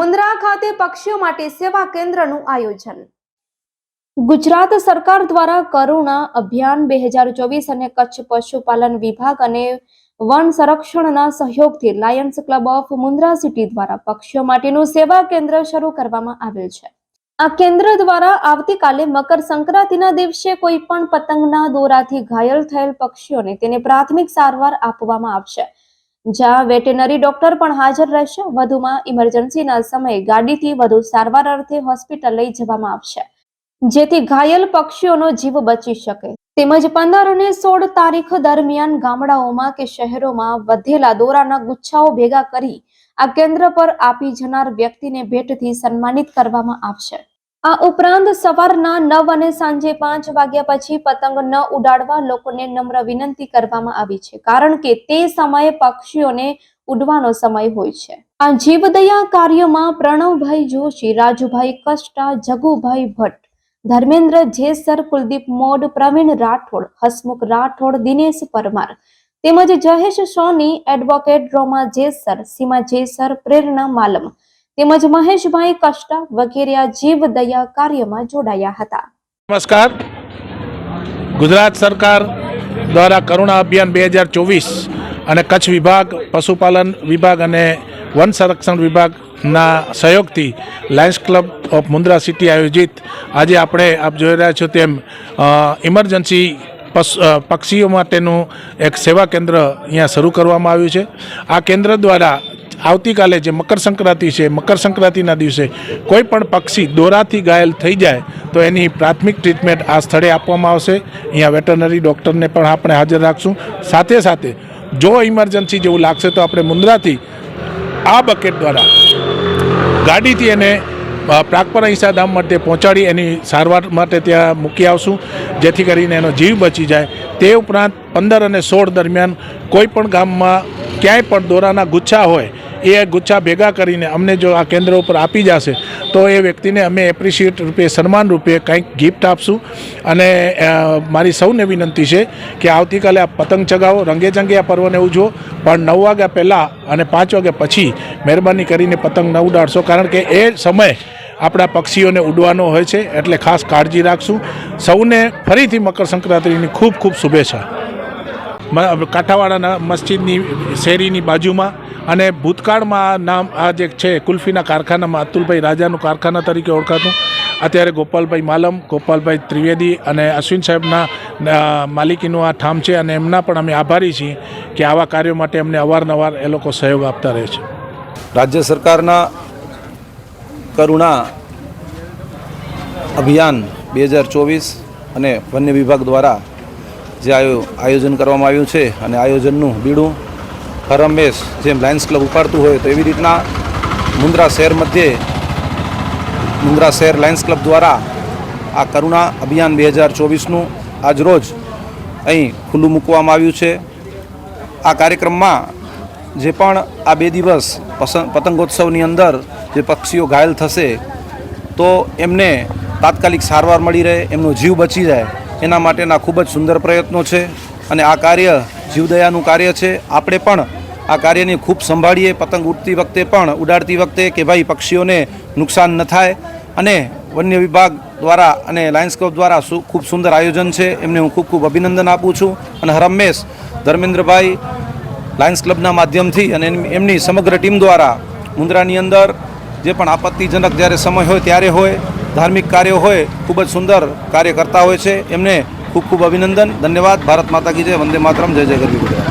મુન્દ્રા ખાતે પક્ષીઓ માટે સેવા કેન્દ્રનું આયોજન. ગુજરાત સરકાર દ્વારા કરુણા અભિયાન બે હજાર ચોવીસ અને કચ્છ પશુપાલન વિભાગ અને વન સંરક્ષણના સહયોગથી Lions Club of Mundra city દ્વારા પક્ષીઓ માટેનું સેવા કેન્દ્ર શરૂ કરવામાં આવેલ છે. આ કેન્દ્ર દ્વારા આવતીકાલે મકર સંક્રાંતિના દિવસે કોઈ પણ પતંગના દોરાથી ઘાયલ થયેલ પક્ષીઓને તેને પ્રાથમિક સારવાર આપવામાં આવશે. જ્યાં વેટેનરી ડોક્ટર પણ હાજર રહેશે. વધુમાં ઇમરજન્સીના સમયે ગાડીથી વધુ સારવાર અર્થે હોસ્પિટલ લઈ જવામાં આવશે. જેથી ઘાયલ પક્ષીઓનો જીવ બચી શકે. તેમજ પંદર અને સોળ તારીખ દરમિયાન ગામડાઓમાં કે શહેરોમાં વધેલા દોરાના ગુચ્છાઓ ભેગા કરી આ કેન્દ્ર પર આપી જનાર વ્યક્તિને ભેટથી સન્માનિત કરવામાં આવશે. આ ઉપરાંત સવારના નવ અને સાંજે પાંચ વાગ્યા પછી પતંગ ન ઉડાડવા લોકોને નમ્ર વિનંતી કરવામાં આવી છે, કારણ કે તે સમયે પક્ષીઓને ઉડવાનો સમય હોય છે. આ જીવદયા કાર્યમાં પ્રણવભાઈ જોશી, રાજુભાઈ કષ્ટા, જગુભાઈ ભટ્ટ, ધર્મેન્દ્ર જેસર, કુલદીપ મોડ, પ્રવીણ રાઠોડ, હસમુખ રાઠોડ, દિનેશ પરમાર, તેમજ જહેશ સોની, એડવોકેટ રોમા જેસર, સીમા જેસર, પ્રેરણા માલમ તેમજ મહેશભાઈ કષ્ટા વગેરે આ જીવ દયા કાર્યમાં જોડાયા હતા. નમસ્કાર. ગુજરાત સરકાર દ્વારા કરુણા અભિયાન બે હજાર ચોવીસ અને કચ્છ વિભાગ, પશુપાલન વિભાગ અને વન સંરક્ષણ વિભાગના સહયોગથી Lions Club of Mundra city આયોજિત આજે આપણે આપ જોઈ રહ્યા છો તેમ ઇમરજન્સી પક્ષીઓ માટેનું એક સેવા કેન્દ્ર અહીંયા શરૂ કરવામાં આવ્યું છે. આ કેન્દ્ર દ્વારા આવતીકાલે જે મકર સંક્રાંતિ છે, મકર સંક્રાંતિના દિવસે કોઈ પણ પક્ષી દોરાથી ઘાયલ થઈ જાય, તો એની પ્રાથમિક ટ્રીટમેન્ટ આ સ્થળે આપવામાં આવશે. અહીંયા વેટરનરી ડૉક્ટરને પણ આપણે હાજર રાખશું. સાથે સાથે જો ઇમરજન્સી જેવું લાગશે, તો આપણે મુન્દ્રાથી આ બકેટ દ્વારા ગાડીથી એને પ્રાગપરા ઈસા ધામ માટે પહોંચાડી એની સારવાર માટે ત્યાં મૂકી આવશું, જેથી કરીને એનો જીવ બચી જાય. તે ઉપરાંત પંદર અને સોળ દરમિયાન કોઈ પણ ગામમાં ક્યાંય પણ દોરાના ગુચ્છા હોય એ ગુચ્છા ભેગા કરીને અમને જો આ કેન્દ્ર ઉપર આપી જશે, તો એ વ્યક્તિને અમે એપ્રિશિએટ રૂપે, સન્માન રૂપે કંઈક ગિફ્ટ આપશું. અને મારી સૌને વિનંતી છે કે આવતીકાલે આ પતંગ ચગાવો, રંગે ચંગે આ પર્વને ઉજવો, પણ નવ વાગ્યા પહેલાં અને પાંચ વાગ્યા પછી મહેરબાની કરીને પતંગ ન ઉડાડશો, કારણ કે એ સમય આપણા પક્ષીઓને ઉડવાનો હોય છે, એટલે ખાસ કાળજી રાખશું. સૌને ફરીથી મકર સંક્રાંતિની ખૂબ ખૂબ શુભેચ્છા. કાંઠાવાડાના મસ્જિદની શેરીની બાજુમાં અને ભૂતકાળમાં નામ આ જે છે, કુલ્ફીના કારખાનામાં અતુલભાઈ રાજાનું કારખાના તરીકે ઓળખાતું. અત્યારે ગોપાલભાઈ માલમ, ગોપાલભાઈ ત્રિવેદી અને અશ્વિન સાહેબના માલિકીનું આ ઠામ છે અને એમના પણ અમે આભારી છીએ કે આવા કાર્યો માટે અમને અવારનવાર એ લોકો સહયોગ આપતા રહે છે. રાજ્ય સરકારના કરુણા અભિયાન બે હજાર ચોવીસ અને વન્ય વિભાગ દ્વારા જે આયો આયોજન કરવામાં આવ્યું છે અને આયોજનનું બીડું હરમેશ જેમ લાયન્સ ક્લબ ઉપાડતું હોય તો એવી રીતના મુન્દ્રા શહેર મધ્યે મુન્દ્રા શહેર લાયન્સ ક્લબ દ્વારા આ કરુણા અભિયાન બે હજાર ચોવીસનું આજરોજ અહીં ખુલ્લું મૂકવામાં આવ્યું છે. આ કાર્યક્રમમાં જે પણ આ બે દિવસ પતંગોત્સવની અંદર જે પક્ષીઓ ઘાયલ થશે તો એમને તાત્કાલિક સારવાર મળી રહે, એમનો જીવ બચી જાય. એના માટેના ખૂબ જ સુંદર પ્રયત્નો છે અને આ કાર્ય જીવદયાનું કાર્ય છે. આપણે પણ આ કાર્યની ખૂબ સંભાળીએ. પતંગ ઉડતી વખતે પણ, ઉડાડતી વખતે કે ભાઈ પક્ષીઓને નુકસાન ન થાય. અને વન્ય વિભાગ દ્વારા અને લાયન્સ ક્લબ દ્વારા ખૂબ સુંદર આયોજન છે. એમને હું ખૂબ ખૂબ અભિનંદન આપું છું. અને હરમેશ ધર્મેન્દ્રભાઈ લાયન્સ ક્લબના માધ્યમથી અને એમ- એમની સમગ્ર ટીમ દ્વારા મુન્દ્રાની અંદર જે પણ આપત્તિજનક જ્યારે સમય હોય ત્યારે હોય ધાર્મિક કાર્યો હોય, ખૂબ જ સુંદર કાર્ય કરતા હોય છે. એમને ખૂબ ખૂબ અભિનંદન, ધન્યવાદ. ભારત માતા કી જય, વંદે માતરમ, જય જય ગરવી ગુજરાત.